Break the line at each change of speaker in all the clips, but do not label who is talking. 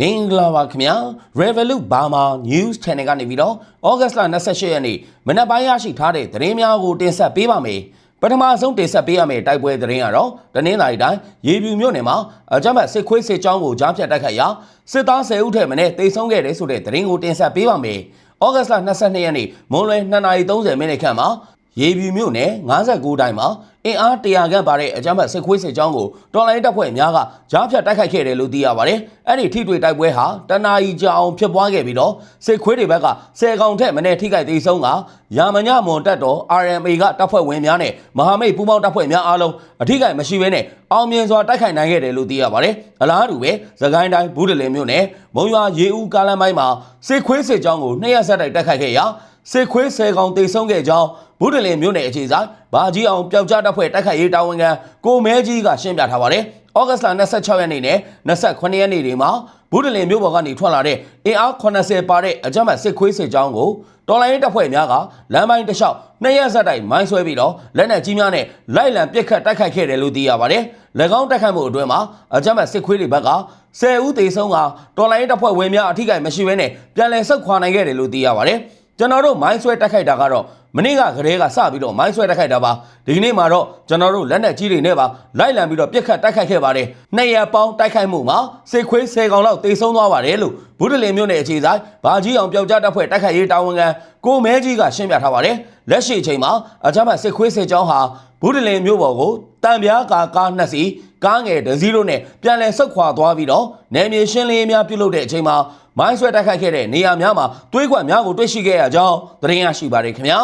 မင်္ဂလာပါခင်ဗျာ Revolut Burma News Channel ကနေပြီးတော့ဩဂတ်စ်လ28ရက်နေ့မနက်ပိုင်းရရှိထားတဲ့သတင်းများကိုတင်ဆက်ပေးပါမယ်ပထမဆုံးတင်ဆက်ပေးရမယ့်တိုက်ပွဲသတင်းကတော့တနင်္လာရီတိုင်းရေပြူမြို့နယ်မှာအကြမ်းဖက်စစ်ခွေးစစ်ကြောင်းကိုကြားဖြတ်တိုက်ခိုက်ရာစစ်သား10ဦးထက်မနည်းတေဆုံးခဲ့တယ်ဆိုတဲ့သတင်းကိုတင်ဆက်ပေးပါမယ်ဩဂတ်စ်လ22ရက်နေ့မွန်းလွယ်2:30မိနစ်ခန့်မှာ ရေပြူမြို့နယ်59တိုင်းမှာအင်အား100ခန့်ပါတဲ့အကြမ်းဖက်စစ်ခွေးစစ်ကြောင်းကိုတော်လိုင်းတပ်ဖွဲ့များကကြားဖြတ်တိုက်ခိုက်ခဲ့တယ်လို့သိရပါတယ်။အဲ့ဒီထိတွေ့တိုက်ပွဲဟာတနာရီကြာအောင်ဖြစ်ပွားခဲ့ပြီးတော့စစ်ခွေးတွေဘက်က10ကောင်ထက်မနည်းထိခိုက်သေးဆုံးကရာမညမွန်တပ်တော် RMA ကတပ်ဖွဲ့ဝင်များနဲ့မဟာမိတ်ပူးပေါင်းတပ်ဖွဲ့များအားလုံးအထိခိုက်မရှိဘဲနဲ့အောင်မြင်စွာတိုက်ခိုက်နိုင်ခဲ့တယ်လို့သိရပါတယ်။အလားတူပဲသခိုင်းတိုင်းဘူးတလင်မြို့နယ်မုံရွာရေဦးကားလမ်းပိုင်းမှာစစ်ခွေးစစ်ကြောင်းကိုနှစ်ရက်ဆက်တိုက်တိုက်ခိုက်ခဲ့ရာစစ်ခွေး10ကောင်တေဆုံးခဲ့ကြောင်း ဘုဒ္ဓလင်မြို့နယ်အခြေဆိုင်ဘာကြီးအောင်ပျောက်ကြားတပ်ဖွဲ့တိုက်ခိုက်ရေးတာဝန်ခံကိုမဲကြီးကရှင်းပြထားပါတယ်။ဩဂတ်စ်လ26ရက်နေ့နဲ့28ရက်နေ့တွေမှာဘုဒ္ဓလင်မြို့ပေါ်ကနေထွက်လာတဲ့အင်အား80ပါတဲ့အကြမ်းဖက်စစ်ခွေးစစ်ကြောင်းကိုတော်လိုင်းတပ်ဖွဲ့များကလမ်းပိုင်းတစ်လျှောက်နှစ်ရက်ဆက်တိုက်မိုင်းဆွဲပြီးတော့လက်နက်ကြီးများနဲ့လိုက်လံပစ်ခတ်တိုက်ခိုက်ခဲ့တယ်လို့သိရပါတယ်။၎င်းတိုက်ခိုက်မှုအတွင်းမှာအကြမ်းဖက်စစ်ခွေးတွေဘက်က10ဦးသေဆုံးကတော်လိုင်းတပ်ဖွဲ့ဝင်များအထိကိမရှိဘဲနဲ့ပြန်လည်ဆုတ်ခွာနိုင်ခဲ့တယ်လို့သိရပါတယ်။ကျွန်တော်တို့မိုင်းဆွဲတိုက်ခိုက်တာကတော့ မနေ့ကကလေးကစပြီးတော့မိုင်းဆွဲတိုက်ခိုက်တာပါဒီကနေ့မှာတော့ကျွန်တော်တို့လက်နက်ကြီးတွေနဲ့ပါလိုက်လံပြီးတော့ပြစ်ခတ်တိုက်ခိုက်ခဲ့ပါတယ်နှစ်ရက်ပေါင်းတိုက်ခိုက်မှုမှာစစ်ခွေး10ကောင်လောက်တေဆုံးသွားပါတယ်လို့ဘုဒ္ဓလင်မြို့နယ်အခြေဆိုင်ဘာကြီးအောင်ပျောက်ကြားတပ်ဖွဲ့တိုက်ခိုက်ရေးတာဝန်ခံကိုမဲကြီးကရှင်းပြထားပါတယ်လက်ရှိအချိန်မှာအကြမ်းဖက်စစ်ခွေးစစ်ကြောင်းဟာဘုဒ္ဓလင်မြို့ပေါ်ကိုတံပြားကာကားနှစ်စီးကားငယ်တစ်စီးတို့နဲ့ပြန်လည်ဆုတ်ခွာသွားပြီးတော့နယ်မြေရှင်းလင်းရေးများပြုလုပ်တဲ့အချိန်မှာမိုင်းဆွဲတိုက်ခိုက်ခဲ့တဲ့နေရာများမှာတွေးခွက်များကိုတွေ့ရှိခဲ့ရကြောင်းသတင်းရရှိပါတယ်ခင်ဗျာ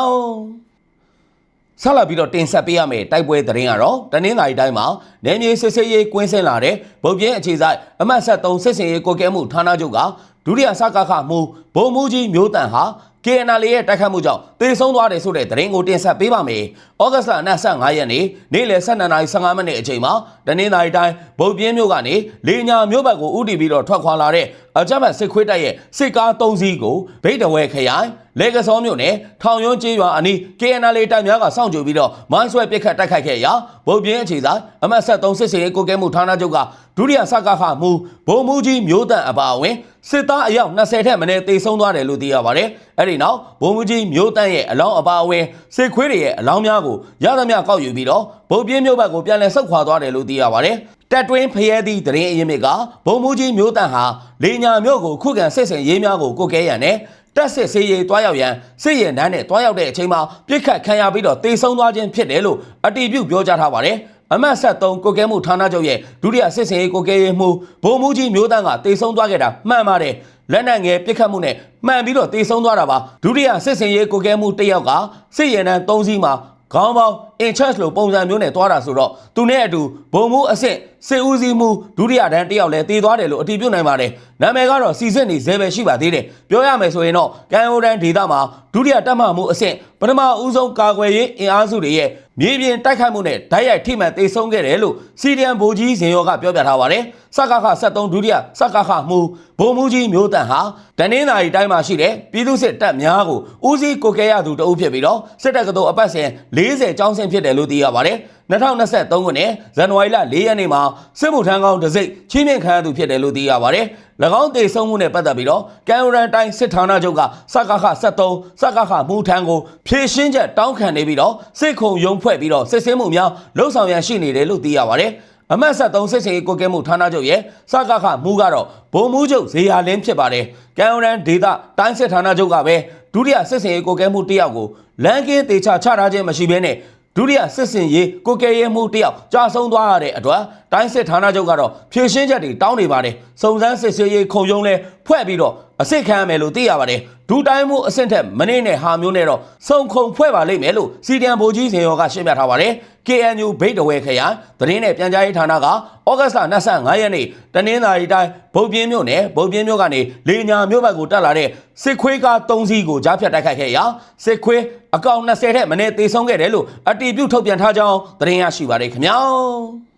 ဆက်လက်ပြီးတော့တင်ဆက်ပေးရမယ့်တိုက်ပွဲသတင်းကတော့တနင်္လာရီတိုင်းမှာနယ်မြေစစ်ဆေးရေးကွင်းဆင်းလာတဲ့ဗုတ်ပြင်းအခြေဆိုင်အမှတ်73စစ်စင်ရေးကိုကဲမှုဌာနချုပ်ကဒုတိယစကခမှုဗိုလ်မှူးကြီးမျိုးတန်ဟာ KNL ရဲ့တိုက်ခတ်မှုကြောင့်တေဆုံးသွားတယ်ဆိုတဲ့သတင်းကိုတင်ဆက်ပေးပါမယ်။ဩဂတ်စ်လ25ရက်နေ့နေ့လယ်12:15မိနစ်အချိန်မှာတနင်္လာရီတိုင်းဗုတ်ပြင်းမြို့ကနေလေညာမြို့ဘက်ကိုဥတီပြီးတော့ထွက်ခွာလာတဲ့အကြမ်းဖက်စစ်ခွေးတပ်ရဲ့စစ်ကား3စီးကိုဗိတ်တဝဲခရိုင်လေကစောမြို့နယ်ထောင်ရွန်းကျေးရွာအနီး KNL တပ်များကစောင့်ကြိုပြီးတော့မိုင်းဆွဲပစ်ခတ်တိုက်ခိုက်ခဲ့ရာဗုတ်ပြင်းအခြေဆိုင်အမှတ်73စစ်စင်ရေးကိုကဲမှုဌာနချုပ်ကဒုတိယစကခမှုဗိုလ်မှူးကြီးမျိုးတန့်အပါအဝင်စစ်သားအယောက်20ထက်မနည်းတေဆုံးသွားတယ်လို့သိရပါတယ်။အဲ့ဒီနောက်ဗိုလ်မှူးကြီးမျိုးတန့်ရဲ့အလောင်းအပါအဝင်စစ်ခွေးတွေရဲ့အလောင်းများကိုရသမျှကောက်ယူပြီးတော့ဗုတ်ပြင်းမျိုးဘက်ကိုပြန်လည်ဆုတ်ခွာသွားတယ်လို့သိရပါတယ်။တက်တွင်းဖရဲသည့်တရင်အရင်မြစ်ကဗိုလ်မှူးကြီးမျိုးတန့်ဟာလေညာမျိုးကိုခုခံစစ်ဆင်ရေးများကိုကိုကဲရန်နဲ့ တက်စစ်စေးရီတွားရောက်ရန်စစ်ရင်တန်းနဲ့တွားရောက်တဲ့အချိန်မှာပြစ်ခတ်ခံရပြီးတော့တေဆုံးသွားခြင်းဖြစ်တယ်လို့အတီးပြုတ်ပြောကြားထားပါတယ်။အမတ်ဆက်3ကိုကဲမှုဌာနချုပ်ရဲ့ဒုတိယစစ်စင်ရေးကိုကဲရေးမှုဗိုလ်မှူးကြီးမျိုးတန်းကတေဆုံးသွားခဲ့တာမှန်ပါတယ်။လက်နက်ငယ်ပြစ်ခတ်မှုနဲ့မှန်ပြီးတော့တေဆုံးသွားတာပါဒုတိယစစ်စင်ရေးကိုကဲမှုတစ်ယောက်ကစစ်ရင်တန်း3စီးမှာ ခေါင်းပေါင်း in charge လို့ပုံစံမျိုးနဲ့သွားတာဆိုတော့သူနဲ့အတူဘုံမှုအဆင့်စစ်ဦးစီးမှုဒုတိယတန်းတယောက်လည်းတည်သွားတယ်လို့အတည်ပြုနိုင်ပါတယ်နာမည်ကတော့စီစစ်နေဇဲပဲရှိပါသေးတယ်ပြောရမယ်ဆိုရင်တော့ကန်အိုဒန်ဒေသမှာဒုတိယတက်မှမှုအဆင့်ပထမဦးဆုံးကာကွယ်ရေးအင်အားစုတွေရဲ့ မြေပြင်တိုက်ခိုက်မှုနဲ့ဓာတ်ရိုက်ထိမှန်တေဆုံးခဲ့တယ်လို့စီဒီအမ်ဗိုလ်ကြီးဇင်ရောကပြောပြထားပါတယ်စကခ73ဒုတိယစကခမှုဗိုလ်မှူးကြီးမျိုးတန်ဟာတနင်္သာရီတိုင်းမှာရှိတဲ့ပြည်သူစစ်တပ်များကိုဦးစီးကိုကဲရသူတအုပ်ဖြစ်ပြီးတော့စစ်တပ်ကတော်အပတ်စဉ်40ကျောင်းဆင်းဖြစ်တယ်လို့သိရပါတယ်2023ခုနှစ်ဇန်နဝါရီလ4ရက်နေ့မှာစစ်မှုထမ်းကောင်းတစိမ့်ချင်းမြင့်ခံရသူဖြစ်တယ်လို့သိရပါတယ်။၎င်းတေဆုံးမှုနဲ့ပတ်သက်ပြီးတော့ကန်ရန်တိုင်းစစ်ဌာနချုပ်ကစကခ73စကခမူထမ်းကိုဖြည့်ရှင်းချက်တောင်းခံနေပြီးတော့စစ်ခုံရုံဖွဲ့ပြီးတော့စစ်စင်းမှုများလှုပ်ဆောင်ရန်ရှိနေတယ်လို့သိရပါတယ်။အမတ်73စစ်စင်ရေးကိုကဲမှုဌာနချုပ်ရဲ့စကခမူကတော့ဘုံမူးချုပ်ဇေယျလင်းဖြစ်ပါတယ်။ကန်ရန်ဒေသတိုင်းစစ်ဌာနချုပ်ကပဲဒုတိယစစ်စင်ရေးကိုကဲမှုတယောက်ကိုလမ်းကင်းတေချာချထားခြင်းမရှိဘဲနဲ့ ဒုတိယစစ်စင်ရေးကိုကဲရဲမှုတယောက်ကြာဆုံးသွားရတဲ့အတွက်တိုင်းစစ်ဌာနချုပ်ကတော့ဖြည့်ရှင်းချက်တွေတောင်းနေပါတယ်စုံစမ်းစစ်ဆေးရေးခုံရုံးလဲဖွဲ့ပြီးတော့အစစ်ခံရမယ်လို့သိရပါတယ် ဒူတိုင်းမှုအဆင့်ထက်မနေ့နဲ့ဟာမျိုးနဲ့တော့စုံခုံဖွဲ့ပါလိမ့်မယ်လို့စီဒီအမ်ဗိုလ်ကြီးစင်ရောကရှင်းပြထားပါတယ် KNU ဘိတ်တဝဲခရိုင်သတင်းနဲ့ပြန်ကြားရေးဌာနကဩဂတ်စ်လ25ရက်နေ့တနင်္သာရီတိုင်းဗုတ်ပြင်းမြို့နယ်ဗုတ်ပြင်းမြို့ကနေလေညာမြို့ဘက်ကိုတက်လာတဲ့စစ်ခွေးကား3စီးကိုကြားဖြတ်တိုက်ခိုက်ခဲ့ရာစစ်ခွေးအကောင်20ထက်မနည်းသေဆုံးခဲ့တယ်လို့အတီးပြုတ်ထုတ်ပြန်ထားကြောင်းသတင်းရရှိပါတယ်ခင်ဗျာ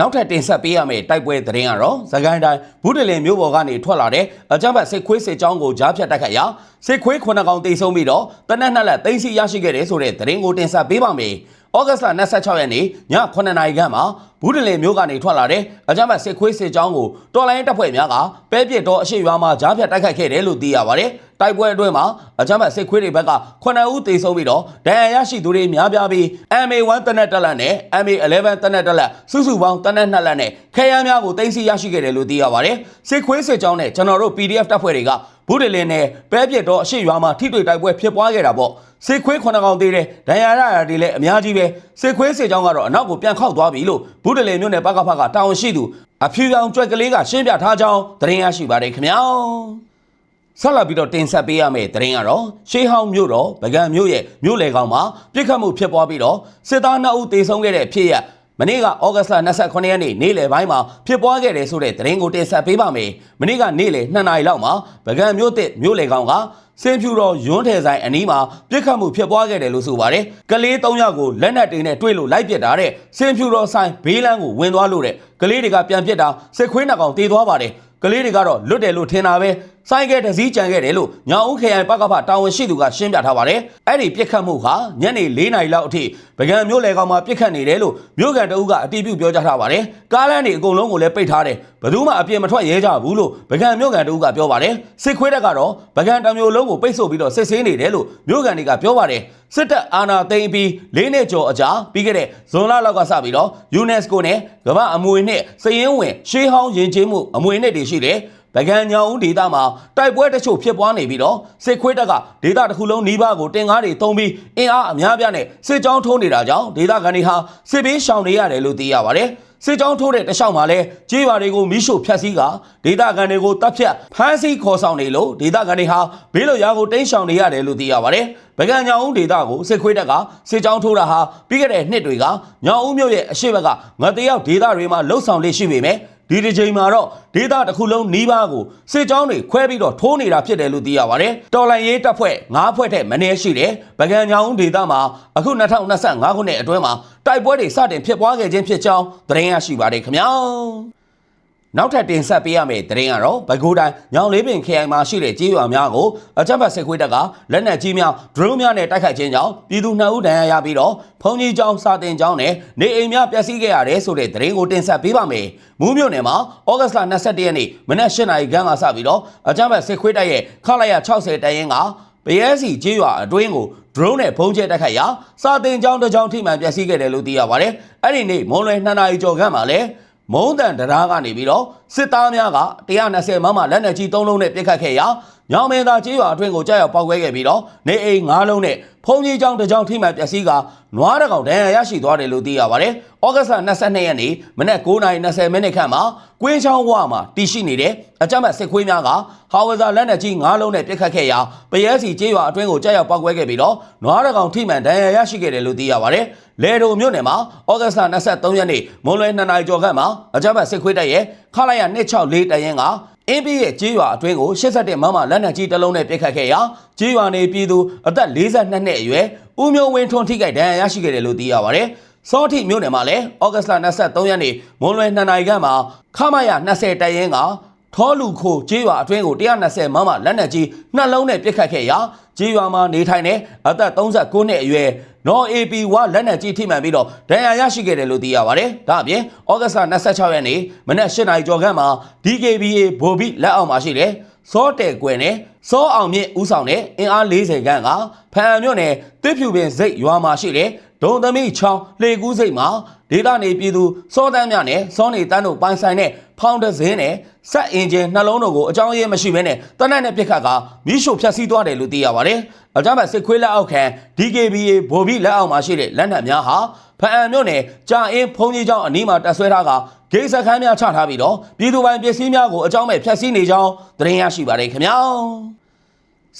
နောက်ထပ်တင်ဆက်ပေးရမယ့်တိုက်ပွဲသတင်းကတော့သခိုင်းတိုင်းဘူးတလင်မြို့ပေါ်ကနေထွက်လာတဲ့အကြမ်းဖက်စစ်ခွေးစစ်ကြောင်းကိုကြားဖြတ်တိုက်ခိုက်ရာစစ်ခွေးခုနှစ်ကောင်တိတ်ဆုံးပြီးတော့တနက်နှစ်လက်သိမ်းဆီရရှိခဲ့တယ်ဆိုတဲ့သတင်းကိုတင်ဆက်ပေးပါမယ်။ ဩဂတ်လ26ရက်နေ့ည9:00နာရီခန့်မှာဘူးတလင်မြို့ကနေထွက်လာတဲ့အကြမ်းဖက်စစ်ခွေးစစ်ကြောင်းကိုတော်လိုင်းတပ်ဖွဲ့များကပဲပစ်တော့အရှိရွာမှာကြားဖြတ်တိုက်ခိုက်ခဲ့တယ်လို့သိရပါတယ်။တိုက်ပွဲအတွင်းမှာအကြမ်းဖက်စစ်ခွေးတွေဘက်က9ဦးသေဆုံးပြီးတော့ဒဏ်ရာရရှိသူတွေများပြားပြီး MA1 တနက်တက်လက်နဲ့ MA11 တနက်တက်လက်စုစုပေါင်းတနက်နှစ်လက်နဲ့ခဲယမ်းများကိုတင်စီရရှိခဲ့တယ်လို့သိရပါတယ်။စစ်ခွေးစစ်ကြောင်းနဲ့ကျွန်တော်တို့ PDF တပ်ဖွဲ့တွေက ဘူးတလင်းနဲ့ပဲပစ်တော့အရှိရွာမှာထိတွေ့တိုက်ပွဲဖြစ်ပွားခဲ့တာပေါ့စစ်ခွေးခုနှစ်ကောင်သေးတယ်ဒဏ်ရာရတာတွေလည်းအများကြီးပဲစစ်ခွေးစစ်ကြောင်းကတော့အနောက်ကိုပြန်ခောက်သွားပြီလို့ဘူးတလင်းမြို့နယ်ပကဖကတာဝန်ရှိသူအဖြူရောင်ကြွက်ကလေးကရှင်းပြထားကြောင်းသတင်းရရှိပါတယ်ခင်ဗျာဆက်လက်ပြီးတော့တင်ဆက်ပေးရမယ့်သတင်းကတော့ရှေးဟောင်းမြို့တော်ဗကံမြို့ရဲ့မြို့လေကောင်မှာပြစ်ခတ်မှုဖြစ်ပွားပြီးတော့စစ်သား2ဦးသေဆုံးခဲ့တဲ့ဖြစ်ရ မနေ့ကဩဂတ်လ29ရက်နေ့နေ့လယ်ပိုင်းမှာဖြစ်ပွားခဲ့တယ်ဆိုတဲ့သတင်းကိုတင်ဆက်ပေးပါမယ်။မနေ့ကနေ့လယ်2နာရီလောက်မှာဗကံမြို့တစ်မြို့လေကောင်ကစင်ဖြူတော်ရွန်းထဲဆိုင်အနီးမှာပြစ်ခတ်မှုဖြစ်ပွားခဲ့တယ်လို့ဆိုပါတယ်။ကလေး၃ယောက်ကိုလက်နက်တွေနဲ့တွေ့လို့လိုက်ပစ်တာတဲ့စင်ဖြူတော်ဆိုင်ဘေးလန်းကိုဝင်သွားလို့တဲ့ကလေးတွေကပြန်ပစ်တာစစ်ခွေးနှကောင်တေးသွားပါတယ်။ကလေးတွေကတော့လွတ်တယ်လို့ထင်တာပဲ ဆိုင်ကဲတစည်းကြံခဲ့တယ်လို့ညောင်ဦးခရိုင်ပကဖတာဝန်ရှိသူကရှင်းပြထားပါတယ်အဲ့ဒီပြစ်ခတ်မှုဟာညနေ၄နာရီလောက်အထိဗကံမြို့လေကောင်မှာပြစ်ခတ်နေတယ်လို့မြို့ကန်တအုပ်ကအတီးပြုတ်ပြောကြားထားပါတယ်ကားလမ်းတွေအကုန်လုံးကိုလည်းပိတ်ထားတယ်ဘယ်သူမှအပြင်မထွက်ရဲကြဘူးလို့ဗကံမြို့ကန်တအုပ်ကပြောပါတယ်စစ်ခွေးတက်ကတော့ဗကံတမျိုးလုံးကိုပိတ်ဆို့ပြီးတော့စစ်ဆေးနေတယ်လို့မြို့ကန်တွေကပြောပါတယ်စစ်တပ်အာဏာသိမ်းပြီး၄နှစ်ကျော်အကြာပြီးခဲ့တဲ့ဇွန်လလောက်ကစပြီးတော့ UNESCO နဲ့ကမ္ဘာအမွေနဲ့စည်ရင်းဝင်ရှေးဟောင်းယဉ်ကျေးမှုအမွေနဲ့တွေရှိတယ် ဗကံညောင်ဦးဒေသမှာတိုက်ပွဲတချို့ဖြစ်ပွားနေပြီးတော့စစ်ခွေးတပ်ကဒေသတစ်ခုလုံးနီးပါးကိုတင်ကားတွေတုံးပြီးအင်အားအများပြားနဲ့စစ်ကြောင်းထိုးနေတာကြောင့်ဒေသခံတွေဟာစစ်ဘေးရှောင်နေရတယ်လို့သိရပါတယ်စစ်ကြောင်းထိုးတဲ့တခြားမှာလဲကြေးပါတွေကိုမိရှို့ဖျက်ဆီးကဒေသခံတွေကိုတပ်ဖြတ်ဖမ်းဆီးခေါ်ဆောင်နေလို့ဒေသခံတွေဟာဘေးလွတ်ရာကိုတိမ်းရှောင်နေရတယ်လို့သိရပါတယ်။ဗကံညောင်ဦးဒေသကိုစစ်ခွေးတပ်ကစစ်ကြောင်းထိုးတာဟာပြီးခဲ့တဲ့နှစ်တွေကညောင်ဦးမြို့ရဲ့အရှိဘက်ကငါတယောက်ဒေသတွေမှာလှုပ်ဆောင်လေးရှိပေမဲ့ ဒီတစ်ချိန်မှာတော့ဒေသတစ်ခုလုံးနီးပါးကိုစစ်ကြောင်းတွေခွဲပြီးတော့ထိုးနေတာဖြစ်တယ်လို့သိရပါတယ်။တော်လန်ရေးတပ်ဖွဲ့၅ဖွဲ့ထက်မနည်းရှိတယ်။ဗကံညောင်ဒေသမှာအခု2025ခုနှစ်အတွင်းမှာတိုက်ပွဲတွေစတင်ဖြစ်ပွားခဲ့ခြင်းဖြစ်ကြောင်းသတင်းရရှိပါတယ်ခင်ဗျာ။ နောက်ထပ်တင်ဆက်ပေးရမယ့်သတင်းကတော့ဘကိုးတိုင်းညောင်လေးပင်ခရိုင်မှာရှိတဲ့ကြေးရွာများကိုအကြမ်းဖက်စစ်ခွေးတပ်ကလက်နက်ကြီးများဒရုန်းများနဲ့တိုက်ခိုက်ခြင်းကြောင့်ပြည်သူ2ဦးဒဏ်ရာရပြီးတော့ဖုန်ကြီးကျောင်းစာတင်ကျောင်းနဲ့နေအိမ်များပျက်စီးခဲ့ရတယ်ဆိုတဲ့သတင်းကိုတင်ဆက်ပေးပါမယ်။မူးမြို့နယ်မှာဩဂတ်လ22ရက်နေ့မနက်8:00နာရီခန့်ကစပြီးတော့အကြမ်းဖက်စစ်ခွေးတပ်ရဲ့ခလာရ60တရင်ကပရဲစီကျေးရွာအတွင်းကို drone နဲ့ဖုံးကျဲတိုက်ခိုက်ရာစာတင်ကျောင်းတစ်ကျောင်းထိမှန်ပျက်စီးခဲ့တယ်လို့သိရပါတယ်။အဲ့ဒီနေ့မွန်လွယ်2နာရီကျော်ခန့်မှာလည်း မုံတန်တရားကနေပြီးတော့စစ်သားများက120မမလက်နက်ကြီး3လုံးနဲ့ပစ်ခတ်ခဲ့ရာ ညောင်မင်းသားကျေးရွာအတွင်းကိုကြောက်ရောက်ပောက်ခွဲခဲ့ပြီးတော့နေအိမ်9လုံးနဲ့ဖုံကြီးကျောင်းတစ်ကျောင်းထိမှန်ပျက်စီးကနွားတကောင်ဒဏ်ရာရရှိသွားတယ်လို့သိရပါတယ်။ဩဂတ်လ22ရက်နေ့မနက်9:20မိနစ်ခန့်မှာကွင်းချောင်းဝမှာတည်ရှိနေတဲ့အကြမ်းဖက်စစ်ခွေးများကဟာဝဇာလက်နက်ကြီး9လုံးနဲ့ပစ်ခတ်ခဲ့ရာပရဲစီကျေးရွာအတွင်းကိုကြောက်ရောက်ပောက်ခွဲခဲ့ပြီးတော့နွားတကောင်ထိမှန်ဒဏ်ရာရရှိခဲ့တယ်လို့သိရပါတယ်။လေဒိုမြို့နယ်မှာဩဂတ်လ23ရက်နေ့မွန်လွယ်2နာရီကျော်ခန့်မှာအကြမ်းဖက်စစ်ခွေးတပ်ရဲ့ခလာရ264တရင်က အင်းပြည့်ရဲ့ကြေးရွာအတွင်းကို87မမလက်နက်ကြီးတစ်လုံးနဲ့ပစ်ခတ်ခဲ့ရာကြေးရွာနေပြည်သူအသက်42နှစ်အရွယ်ဦးမျိုးဝင်းထွန်းထိခိုက်ဒဏ်ရာရရှိခဲ့တယ်လို့သိရပါတယ်။စောတိမြို့နယ်မှာလည်းဩဂတ်လ23ရက်နေ့မွန်လွယ်2နာရီခန့်မှာခမရ20တရင်ကထောလူခိုကြေးရွာအတွင်းကို120မမလက်နက်ကြီးနှလုံးနဲ့ပစ်ခတ်ခဲ့ရာကြေးရွာမှာနေထိုင်တဲ့အသက်39နှစ်အရွယ် နော် AP ဝလက်နက်ကြီးထိမှန်ပြီးတော့ဒဏ်ရာရရှိခဲ့တယ်လို့သိရပါတယ်။ဒါအပြင်ဩဂတ်လ26ရက်နေ့မနက်8နာရီကျော်ခန့်မှာ DKBA ဗိုလ်ဘိလက်အောက်မှာရှိတဲ့စောတဲကွယ်နဲ့စောအောင်မြင့်ဦးဆောင်တဲ့အင်အား40ခန့်ကဖန်မြို့နယ်တစ်ဖြူပင်စိတ်ရွာမှာရှိတဲ့ ဒုံသမီချောင်းလေကူးစိတ်မှာဒေသနေပြည်သူစောတန်းမြနဲ့စောနေတန်းတို့ပိုင်ဆိုင်တဲ့ဖောင်တစင်းနဲ့စက်အင်ဂျင်နှလုံးတို့ကိုအကြောင်းရင်းမရှိဘဲနဲ့တနက်နဲ့ပြစ်ခတ်ကမိရှို့ဖျက်ဆီးသွားတယ်လို့သိရပါတယ်။အကြမ်းဖက်စစ်ခွေးလက်အောက်ခံ DKBA ဗိုလ်ဘိလက်အောက်မှာရှိတဲ့လက်နက်များဟာဖအံမြို့နယ်ကြာအင်းဖုံကြီးကျောင်းအနီးမှာတပ်ဆွဲထားကဂိတ်စခန်းများချထားပြီးတော့ပြည်သူပိုင်ပစ္စည်းများကိုအကြောင်းမဲ့ဖျက်ဆီးနေကြောင်းသတင်းရရှိပါတယ်ခင်ဗျာ။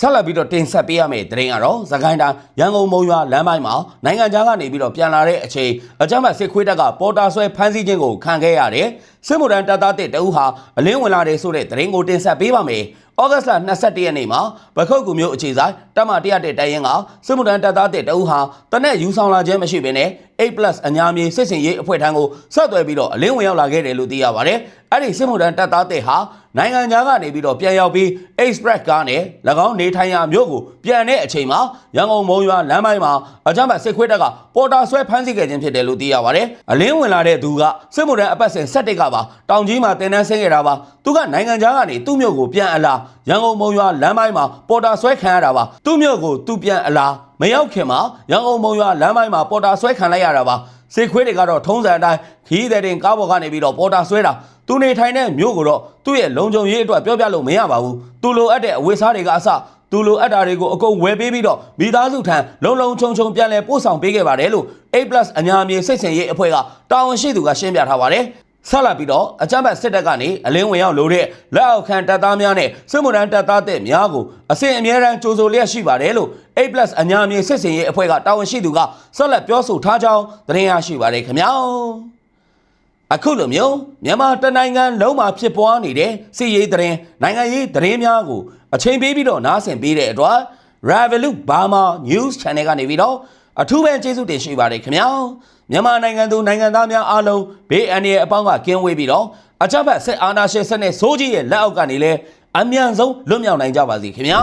ဆက်လက်ပြီးတော့တင်ဆက်ပေးရမယ့်သတင်းကတော့သခိုင်းတိုင်းရန်ကုန်မုံရွာလမ်းပိုင်းမှာနိုင်ငံခြားကနေပြီးတော့ပြန်လာတဲ့အချိန်အကြမ်းဖက်စစ်ခွေးတပ်ကပေါ်တာဆွဲဖမ်းဆီးခြင်းကိုခံခဲ့ရတယ်။စစစ်မှုထမ်းတပ်သားတစ်တဦးဟာအလင်းဝင်လာတယ်ဆိုတဲ့သတင်းကိုတင်ဆက်ပေးပါမယ်။ ဩဂတ်စ်လ22ရက်နေ့မှာပခုတ်ကူမျိုးအခြေဆိုင်တပ်မ101တိုင်ရင်ကစစ်မှုထမ်းတပ်သားတစ်တဦးဟာတနက်ယူဆောင်လာခြင်းမရှိဘဲနဲ့ A+ အညာမြေစစ်စင်ရေးအဖွဲ့ထံကိုဆက်သွယ်ပြီးတော့အလင်းဝင်ရောက်လာခဲ့တယ်လို့သိရပါတယ်။အဲ့ဒီစစ်မှုထမ်းတပ်သားတစ်ဟာနိုင်ငံခြားကနေပြီးတော့ပြန်ရောက်ပြီး Express ကားနဲ့၎င်းနေထိုင်ရာမြို့ကိုပြန်တဲ့အချိန်မှာရန်ကုန်မုံရွာလမ်းပိုင်းမှာအကြမ်းဖက်စစ်ခွေးတပ်ကပေါ်တာဆွဲဖမ်းဆီးခဲ့ခြင်းဖြစ်တယ်လို့သိရပါတယ်။အလင်းဝင်လာတဲ့သူကစစ်မှုထမ်းအပတ်စဉ်7ကပါတောင်ကြီးမှာတင်တန်းဆင်းခဲ့တာပါ။သူကနိုင်ငံခြားကနေသူ့မြို့ကိုပြန်အလာရန်ကုန်မုံရွာလမ်းပိုင်းမှာပေါ်တာဆွဲခံရတာပါ။သူ့မြို့ကိုသူပြန်အလာမရောက်ခင်မှာရန်ကုန်မုံရွာလမ်းပိုင်းမှာပေါ်တာဆွဲခံလိုက်ရတာပါ။စစ်ခွေးတွေကတော့ထုံးစံအတိုင်းခီးတဲ့တင်ကားပေါ်ကနေပြီးတော့ပေါ်တာဆွဲတာသူနေထိုင်တဲ့မြို့ကိုတော့သူ့ရဲ့လုံခြုံရေးအတွက်ပြောပြလို့မရပါဘူးသူလိုအပ်တဲ့အဝေးစားတွေကအစသူလိုအပ်တာတွေကိုအကုန်ဝယ်ပေးပြီးတော့မိသားစုထံလုံလုံခြုံခြုံပြန်လဲပို့ဆောင်ပေးခဲ့ပါတယ်လို့ A+ အညာမြေစိတ်ဆင်ရေးအဖွဲ့ကတာဝန်ရှိသူကရှင်းပြထားပါတယ် ဆက်လက်ပြီးတော့အကြမ်းဖက်စစ်တပ်ကနေအလင်းဝင်ရောက်လို့တဲ့လက်အောက်ခံတပ်သားများနဲ့စစ်မှုထမ်းတပ်သားတဲ့များကိုအစဉ်အမြဲတမ်းကြိုးဆိုလျက်ရှိပါတယ်လို့ A+ အညာမြေစစ်စင်ရေးအဖွဲ့ကတာဝန်ရှိသူကဆက်လက်ပြောဆိုထားကြောင်းသတင်းရရှိပါတယ်ခင်ဗျာအခုလိုမျိုးမြန်မာတနိုင်ငံလုံးမှာဖြစ်ပွားနေတဲ့စစ်ရေးသတင်းနိုင်ငံရေးသတင်းများကိုအချိန်ပေးပြီးတော့နားဆင်ပေးတဲ့အတွက် Revolut Burma News Channel ကနေပြီးတော့ အထူးပဲကျေးဇူးတင်ရှိပါတယ်ခင်ဗျာမြန်မာနိုင်ငံသူနိုင်ငံသားများအားလုံးဘေးအန္တရာယ်အပေါင်းကကင်းဝေးပြီးတော့အကြမ်းဖက်စစ်အာဏာရှင်စနစ်ဆိုးကြီးရဲ့လက်အောက်ကနေလဲအမြန်ဆုံးလွတ်မြောက်နိုင်ကြပါစေခင်ဗျာ